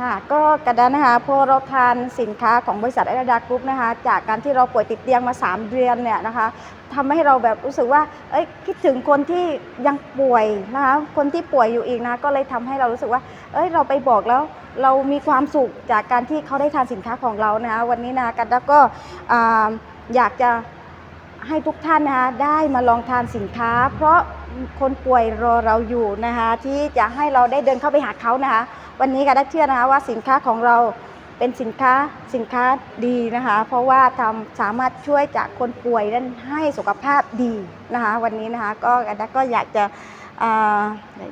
ค่ะก็กระดานนะคะพอเราทานสินค้าของบริษัทไอรดากรุ๊ปนะคะจากการที่เราป่วยติดเตียงมา 3 เดือนเนี่ยนะคะทำให้เราแบบรู้สึกว่าเอ้ยคิดถึงคนที่ยังป่วยนะคะคนที่ป่วยอยู่อีกนะก็เลยทำให้เรารู้สึกว่าเอ้ยเราไปบอกแล้วเรามีความสุขจากการที่เขาได้ทานสินค้าของเรานะคะวันนี้นะคะกันก็ออยากจะให้ทุกท่านนะคะได้มาลองทานสินค้า เพราะคนป่วยรอเราอยู่นะคะที่จะให้เราได้เดินเข้าไปหาเขานะคะ วันนี้ก็ได้เชื่อนะคะว่าสินค้าของเราเป็นสินค้าสินค้าดีนะคะ เพราะว่าทำสามารถช่วยจากคนป่วยนั้นให้สุขภาพดีนะคะ วันนี้นะคะก็กันก็อยากจะอ่า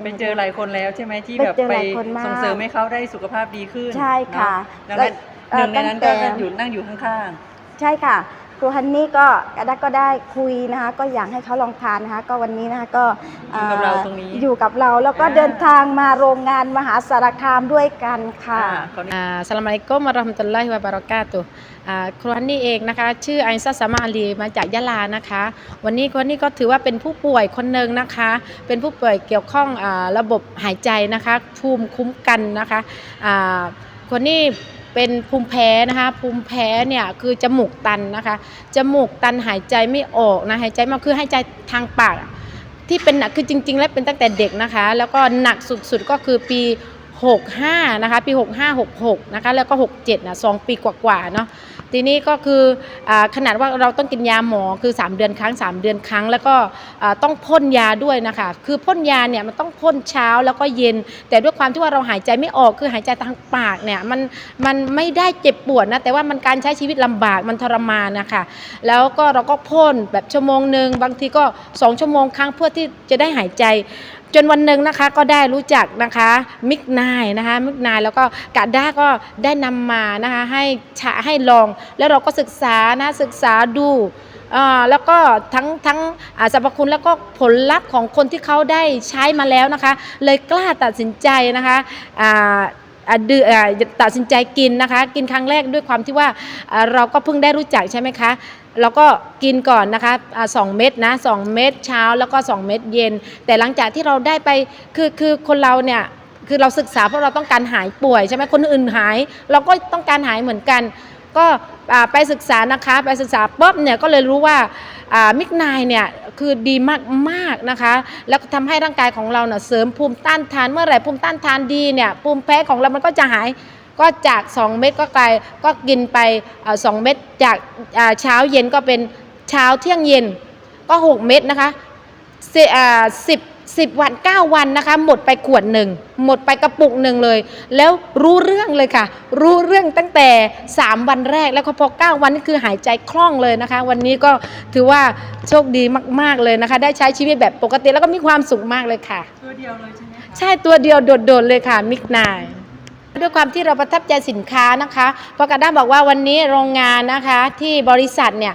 ไปเจอหลายคนแล้วใช่ไหมที่ไปแบบเจอไปหลายคนมากส่งเสริมให้เขาได้สุขภาพดีขึ้น ใช่ค่ะเนอะแล้วก็หนึ่งในนั้นก็ตั้งแต่อยู่นั่งอยู่ข้างใช่ค่ะค รูฮันนี่ก็กันก็ได้คุยนะคะ ก็อยากให้เขาลองทานนะคะ ก็วันนี้นะคะก็ๆอยู่กับเราตรงนี้อยู่กับเราแล้วก็อ่าเดินทางมาโรงงานมหาสารคามด้วยกันค่ะอ่าขออนุญาตอ่าสลามอะลัยกุมวะเราะห์มะตุลลอฮิวะบารอกาตุฮ์อ่าครูฮันนี่เองนะคะ ชื่อไอซัสสามาอาลีมาจากยะลานะคะ วันนี้ครูฮันนี่ก็ถือว่าเป็นผู้ป่วยคนหนึ่งนะคะ เป็นผู้ป่วยเกี่ยวข้องอาระบบหายใจนะคะ ภูมิคุ้มกันนะคะอ่าคนนี้ เป็นภูมิแพ้นะคะภูมิแพ้เนี่ยคือจมูกตันนะคะจมูกตันหายใจไม่ออกนะหายใจมาคือหายใจทางปากที่เป็นหนักคือจริง ๆ แล้วเป็นตั้งแต่เด็กนะคะ แล้วก็หนักสุดๆก็คือปี 65 นะคะ ปี 65 66 นะคะ แล้วก็ 67 นะ2ปีกว่าๆ เนาะ ทีนี้ก็คืออขนาดว่าเราต้องกินยาหมอคือ 3 เดือนครั้ง 3 เดือนครั้ง แล้วก็ต้องพ่นยาด้วยนะคะ คือพ่นยาเนี่ยมันต้องพ่นเช้าแล้วก็เย็น แต่ด้วยความที่ว่าเราหายใจไม่ออก คือหายใจทางปากเนี่ย มัน มันไม่ได้เจ็บปวดนะ แต่ว่ามันการใช้ชีวิตลำบาก มันทรมานนะคะ แล้วก็เราก็พ่นแบบชั่วโมงหนึ่ง บางทีก็ 2 ชั่วโมงครั้งเพื่อที่จะได้หายใจ จนวันหนึ่งนะคะก็ได้รู้จักนะคะมิกนายนะคะมิกนายแล้วก็กาด้าก็ได้นำมานะคะให้ชะให้ลอง แล้วเราก็ศึกษานะศึกษาดูอ่าแล้วก็ทั้งทั้งสรรพคุณแล้วก็ผลลัพธ์ของคนที่เขาได้ใช้มาแล้วนะคะ เลยกล้าตัดสินใจนะคะอ่าอ่าดืออ่าตัดสินใจกินนะคะ กินครั้งแรกด้วยความที่ว่าเราก็เพิ่งได้รู้จักใช่ไหมคะ เราก็กินก่อนนะคะสองเม็ดนะสองเม็ดเช้าแล้วก็ 2 เม็ดเย็น แต่หลังจากที่เราได้ไปคือคือคนเราเนี่ยคือเราศึกษาเพราะเราต้องการหายป่วยใช่ไหมคนอื่นหาย เราก็ต้องการหายเหมือนกัน ก็ไปศึกษานะคะไปศึกษาปุ๊บเนี่ยก็เลยรู้ว่ามิกนายเนี่ยคือดีมากๆนะคะ แล้วก็ทำให้ร่างกายของเราเนี่ยเสริมภูมิต้านทานเมื่อไหร่ภูมิต้านทานดีเนี่ยภูมิแพ้ของเรามันก็จะหาย ก็จาก 2 เม็ดก็กลายก็กินไปเอ่อ2เม็ดจากอ่าเช้าเย็นก็เป็นเช้าเที่ยงเย็นก็ 6 เม็ดนะคะสิอ่าสิบสิบวัน 9 วันนะคะ หมดไปขวดหนึ่งหมดไปกระปุกหนึ่งเลย แล้วรู้เรื่องเลยค่ะ รู้เรื่องตั้งแต่ 3 วันแรกแล้วก็พอ 9 วันนี่คือหายใจคล่องเลยนะคะ วันนี้ก็ถือว่าโชคดีมาก ๆเลยนะคะ ได้ใช้ชีวิตแบบปกติแล้วก็มีความสุขมากเลยค่ะ ตัวเดียวเลยใช่ไหมคะใช่ตัวเดียวโดดๆเลยค่ะมิกนาย ด้วยความที่เราประทับใจสินค้านะคะเพราะกระด้าบอกว่าวันนี้โรงงานนะคะที่บริษัทเนี่ย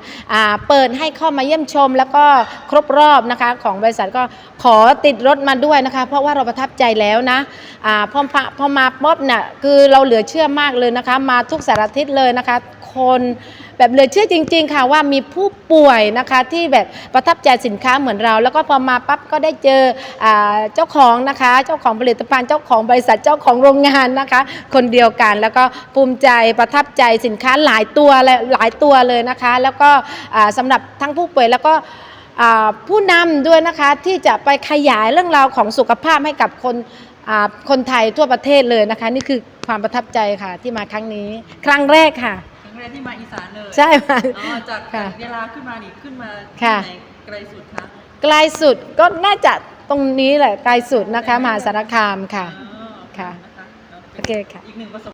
เปิดให้เข้ามาเยี่ยมชม แล้วก็ครบรอบนะคะของบริษัทก็ขอติดรถมาด้วยนะคะ เพราะว่าเราประทับใจแล้วนะอาพอพอมาป๊อบเนี่ยคือเราเหลือเชื่อมากเลยนะคะ มาทุกสารทิศเลยนะคะ คน แบบเลือเชื่อจริง ๆ ค่ะว่ามีผู้ป่วยนะคะที่แบบประทับใจสินค้าเหมือนเรา แล้วก็พอมาปั๊บก็ได้เจออเจ้าของนะคะ เจ้าของผลิตภัณฑ์เจ้าของบริษัทเจ้าของโรงงานนะคะ คนเดียวกันแล้วก็ภูมิใจประทับใจสินค้าหลายตัวเลยหลายตัวเลยนะคะ แล้วก็อ่าสำหรับทั้งผู้ป่วยแล้วก็ผู้นำด้วยนะคะที่จะไปขยายเรื่องราวของสุขภาพให้กับคนคนไทยทั่วประเทศเลยนะคะ นี่คือความประทับใจค่ะที่มาครั้งนี้ ครั้งแรกค่ะ แรกที่มาอีสานเลยใช่ค่ะอ๋อจากค่ะเวลาขึ้นมานี่ขึ้นมาค่ะที่ไหนไกลสุดคะไกลสุดก็น่าจะตรงนี้แหละไกลสุดนะคะมหาสารคามค่ะ อ๋อค่ะนโอเคค่ะ อีกหนึ่งประสบ